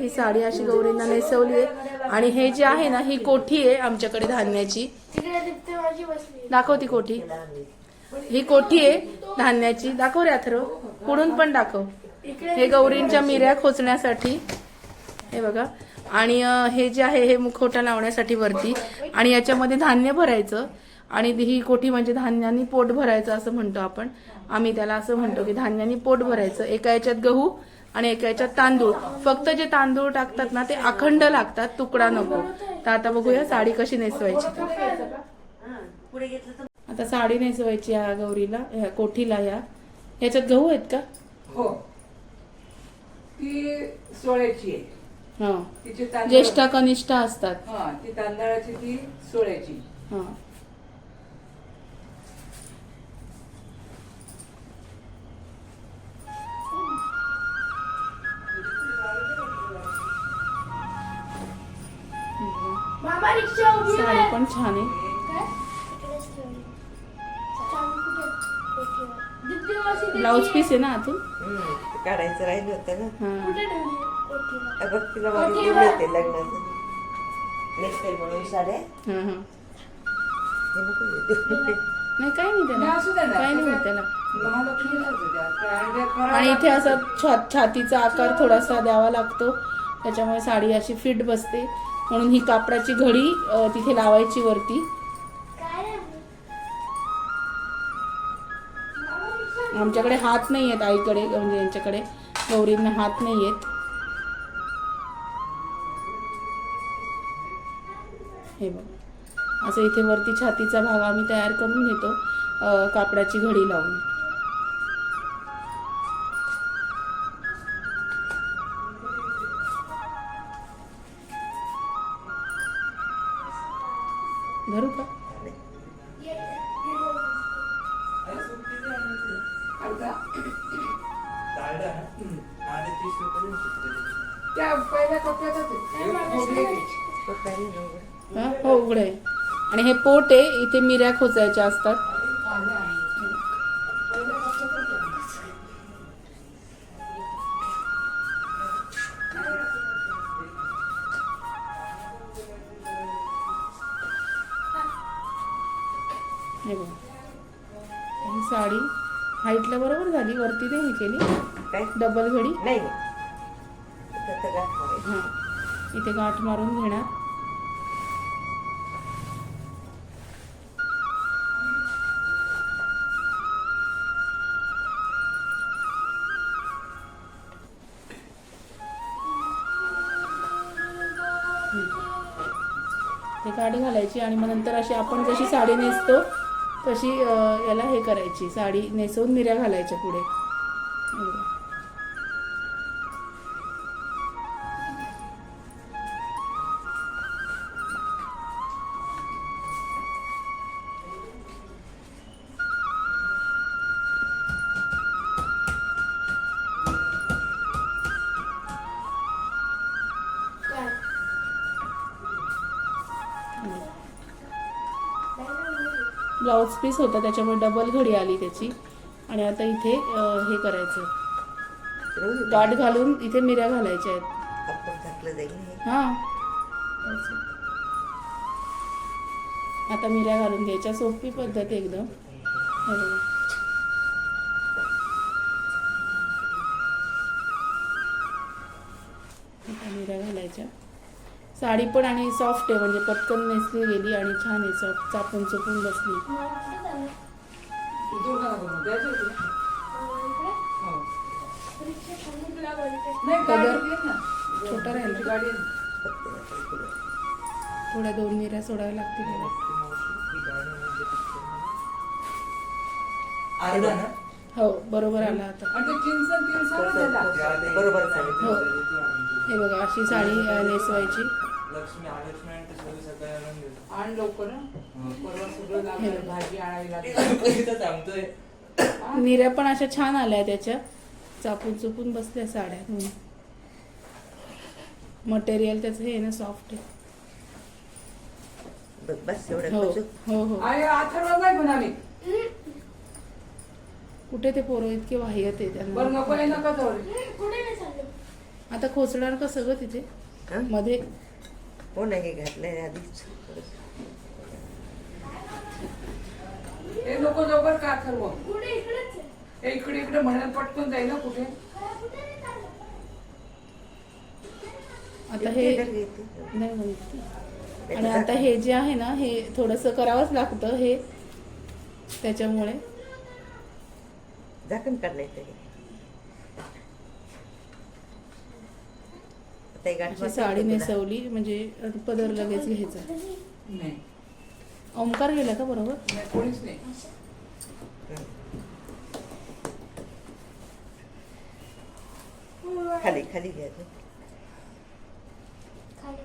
ही साडी अशी गौरींना नेसवली आहे. आणि हे जे आहे ना ही कोठी आहे आमच्याकडे धान्याची. दाखवती दाखव ती कोठी. ही कोठी आहे धान्याची. दाखव रे अथर्व. पुढून पण दाखव. हे गौरींच्या मिऱ्या खोचण्यासाठी. हे बघा. आणि हे जे आहे हे मुखवटा लावण्यासाठी वरती. आणि याच्यामध्ये धान्य भरायचं. आणि ही कोठी म्हणजे धान्यानी पोट भरायचं असं म्हणतो आपण. आम्ही त्याला असं म्हणतो की धान्यानी पोट भरायचं. एका याच्यात गहू आणि एका याच्यात तांदूळ. फक्त जे तांदूळ टाकतात ना ते अखंड लागतात तुकडा नको. तर आता बघूया साडी कशी नेसवायची. आता साडी नेसवायची या गौरीला ह्या कोठीला या. याच्यात गहू आहेत का? हो. ती सोळ्याची आहे. हा. ज्येष्ठ कनिष्ठ असतात. हा ती तांदळाची ती सोळ्याची. हा. मावशी दिली. ब्लाऊज पीस आहे ना आतून काढायचं राहिलं होतं ना. हा. अ बघ तिला माझी लग्नाचं. नेसते म्हणून साड्या. हा हा. हे नको. नाही काही नाही त्याला. नाही होत त्याला. आणि इथे. असा छा- छातीचा आकार थोडासा द्यावा लागतो. त्याच्यामुळे साडी अशी फिट बसते. म्हणून ही कापडाची घडी तिथे लावायची वरती. आमच्याकडे हात नाही आहेत आईकडे म्हणजे यांच्याकडे. गौरींना हात नाही आहेत हे बघ. असं इथे वरती छातीचा भाग आम्ही तयार करून घेतो कापडाची घडी लावून. धरू का? त्या पहिल्या. हा हो उघड आहे. आणि हे पोट आहे इथे मिऱ्या खोचायच्या असतात. ही साडी हाईटला बरोबर झाली वरती नाही केली. काय? डबल घडी. नाही. इथं गाठ मारायची. हा. इथे गाठ मारून घेणार. ते गाडी घालायची आणि मग नंतर अशी आपण जशी साडी नेसतो तशी याला हे करायची साडी नेसवून मिऱ्या घालायच्या पुढे. ब्लाऊज पीस होता त्याच्यामुळे डबल घडी आली त्याची. आणि आता इथे हे करायचं. गाठ घालून इथे मिऱ्या घालायच्या आहेत. हे. आता मिऱ्या घालून घ्यायच्या सोपी पद्धत एकदम. मिऱ्या घालायच्या. साडी पण आणि सॉफ्ट आहे म्हणजे पटकन नेसली गेली आणि छान आहे सॉफ्ट चापून चुपून बसली? हो. छोटा राहिला. थोड्या दोन मिऱ्या सोडाव्या लागतील याला. अर्धा ना? हो बरोबर आला आता. हो. हे बघा अशी साडी नेसवायची. लक्ष्मी लक्ष्मी आणि ते सगळं सकाळी आणून देतो. आण लवकर हं. परवा सगळं लागलं भाजी आणावी लागली. इथं थांबतोय. मिऱ्या पण अशा छान आल्या त्याच्या. चापून चुपून बसल्या साड्या. मटेरियल त्याचं हे आहे ना सॉफ्ट आहे. बस- बस एवढं हो. हो हो. आणि अथर्व नाही पण आम्ही कुठे ते पोरं इतके वाह्यत आहे त्यांना? बरं नको आहे नका जाऊ हम्म, कुठे नाही चाललो आता खोचणार कसं ग तिथे? हा? मध्ये हो ना हे घातलंय आधीच. हे नको लवकर का हे इकडे इकडे म्हणाल पटकन जाईल ना कुठे? नाही. आता हे. नाही. आणि आता हे जे आहे ना हे थोडस करावंच लागतं हे. त्याच्यामुळे. झाकण काढलंय अशी साडी. नेसवली म्हणजे पदर लगेच घ्यायचा. नाही. ओंकार गेला का बरोबर? नाही, कोणीच नाही. खाली खाली घ्यायचं खाली.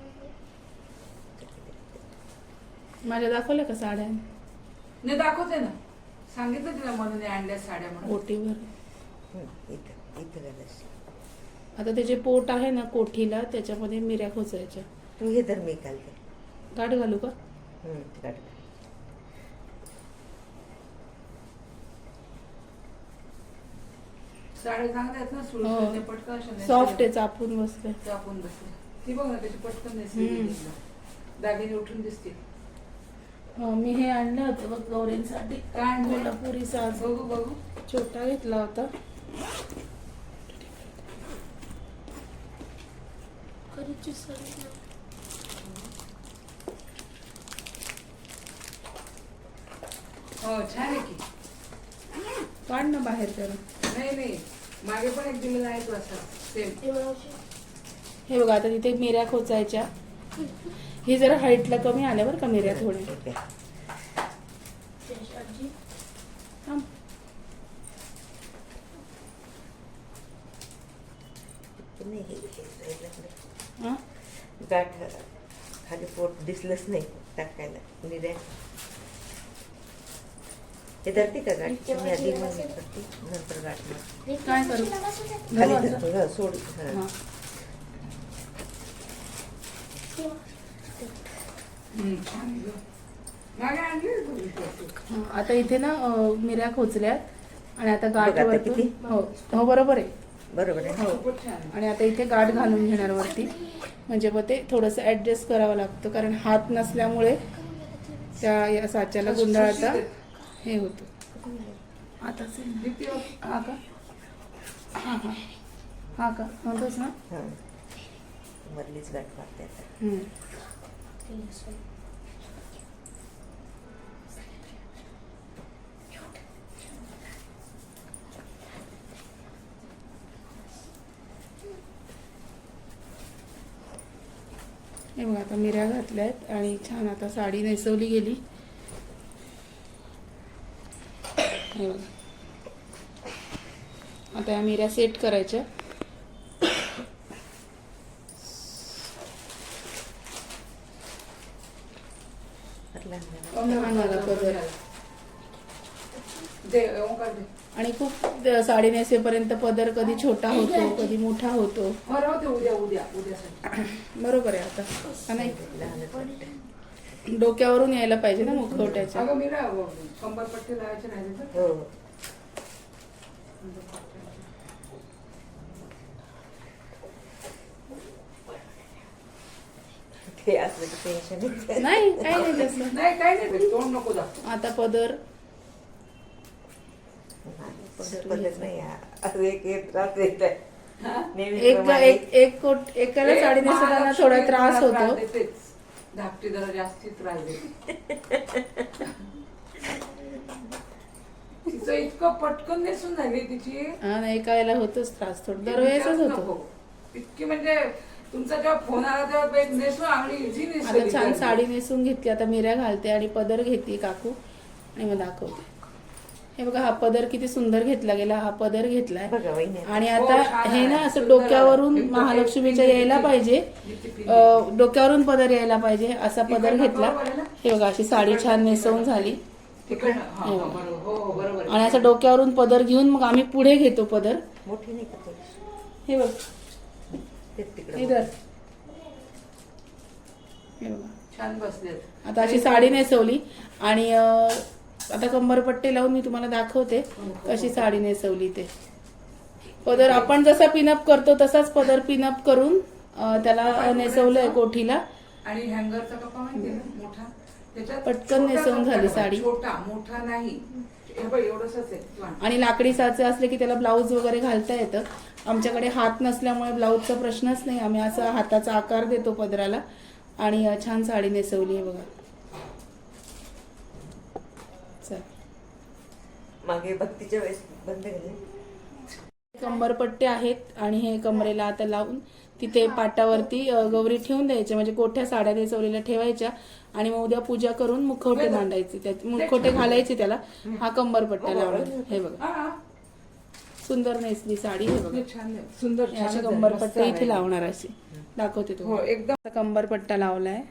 माझ्या दाखवल्या का साड्या? नाही दाखवते ना. सांगितलं तिला म्हणून आणल्या साड्या म्हणून. ओटीवर. हं, इथं इथं घालायचं. आता त्याचे पोट आहे ना कोठीला त्याच्यामध्ये मिऱ्या खोचायच्या. तू हे धर मी घालते गाठ घालू का? हं, काढ. साड्या चांगल्या आहेत ना हो. पटकन अशा. सॉफ्ट आहे चापून बसले चापून बसले ती बघ ना त्याची पटकन हम्म. दागिने उठून दिसते. मी हे आणलं होतं बघ गौरींसाठी. काय आणलंय? कोल्हापुरी साज. बघू बघू. छोटा घेतला होता. सरी. हो छान आहे की. काढ ना बाहेर त्याला. नाही नाही. मागे पण एक दिलेला आहे तो असा सेम हे. हे बघा आता तिथे मिऱ्या खोचायच्या. ही जरा हाईटला कमी आल्या बरं का मिऱ्या थोड्या? नाही, हे- हे. हा? गाठ खाली पोट दिसलंच नाही टाकायला निर्या हे धरते का गाठ मी आधी मग करते नंतर गाठ काय करू? खाली. धरतो हं, सोड आता इथे ना मिऱ्या खोचल्यात आणि आता गाठ? हो हो बरोबर आहे बरोबर आहे. आहे. आणि आता इथे गाठ घालून घेणार वरती. म्हणजे मग ते थोडंसं ऍडजस्ट करावं लागतं. कारण हात नसल्यामुळे त्या या साच्याला गुंडाळाचा हे होतं. आता हो? हा का? हा हा हा का? म्हणतोस ना? हं. मधलीच गाठ मारते हे बघा आता मिऱ्या घातल्या आहेत आणि छान आता साडी नेसवली गेली. हे बघा. आता या मिऱ्या सेट करायच्या. लहान वाला पदर. आणि खूप साडी नेसेपर्यंत पदर कधी छोटा होतो कधी मोठा होतो. बरोबर आहे आता. नाही. डोक्यावरून यायला पाहिजे ना मुखवट्याच्या हो. नाही. काही नाही तसं नाही काय नाही बाई, तोंड नको जा आता पदर पद्धत नाही. असं एक एक त्रास येत आहे. एक नेहमीप्रमाणे एक एक कोट एकाला साडी नेसताना थोडा त्रास होतो. धाकटी जरा जास्ती त्रास देते तिचं इतकं पटकन नेसून झाली तिची हा नाही एका वेळेला होतोच त्रास थोडं दरवेळेसच होतो. इतकी म्हणजे तुमचा जेव्हा फोन आला तेव्हा बाई नेसून आणि इझी आता छान साडी नेसून घेतली आता मिऱ्या घालते आणि पदर घेते काकू आणि मग दाखवते हे बघा हा पदर किती सुंदर घेतला गेला हा पदर घेतलाय. आणि हो, आता हे ना. असं डोक्यावरून महालक्ष्मीच्या यायला पाहिजे. डोक्यावरून पदर यायला पाहिजे असा पदर घेतला? हे बघा अशी साडी छान नेसवून झाली. हा, हा, बरोबर. बरोबर. आहे. आणि असं डोक्यावरून पदर घेऊन मग आम्ही पुढे घेतो पदर. हे बघ. इधर. हे बघा. छान बसलेत. आता अशी साडी नेसवली. आणि आता कंबरपट्टी लावून मी तुम्हाला दाखवते कशी साडी नेसवली ते. पदर आपण जसा पिनअप करतो तसाच पदर पिनअप करून त्याला नेसवलंय कोठीला. आणि हँगरचा मोठा. पटकन नेसवून झाली. साडी. छोटा मोठा नाही. हे. आणि लाकडी साचे असले की त्याला ब्लाऊज वगैरे घालता येतं. आमच्याकडे हात नसल्यामुळे ब्लाऊजचा प्रश्नच नाही. आम्ही असा हाताचा आकार देतो पदराला. आणि छान साडी नेसवली आहे बघा. मागे भक्तीच्या वेळेस बंद केले. कंबरपट्टे आहेत आणि हे कमरेला आता लावून तिथे पाटावरती गौरी ठेवून द्यायच्या. म्हणजे कोठ्या साड्या नेसवलेल्या ठेवायच्या आणि मग उद्या पूजा करून मुखवटे मांडायचे. त्यात मुखवटे घालायचे त्याला. हा कंबरपट्टा लावणार हे बघा. हा, हा. सुंदर नेसली साडी हे बघा. हे छान. सुंदर हे आहे. कंबरपट्टे इथे. लावणार असे दाखवते हो तुम्हाला. एकदम. कंबरपट्टा लावलाय.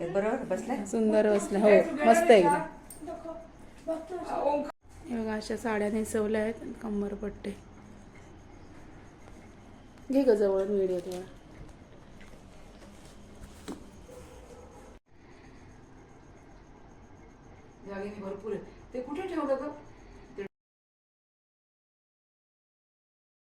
हे बरोबर बसलाय? सुंदर बसला हो मस्त एकदम. बघा अशा साड्या नेसवल्या आहेत कंबर पट्टे. घे ग जवळ व्हिडिओ तुला भरपूर आहे ते कुठे ठेवलं ग?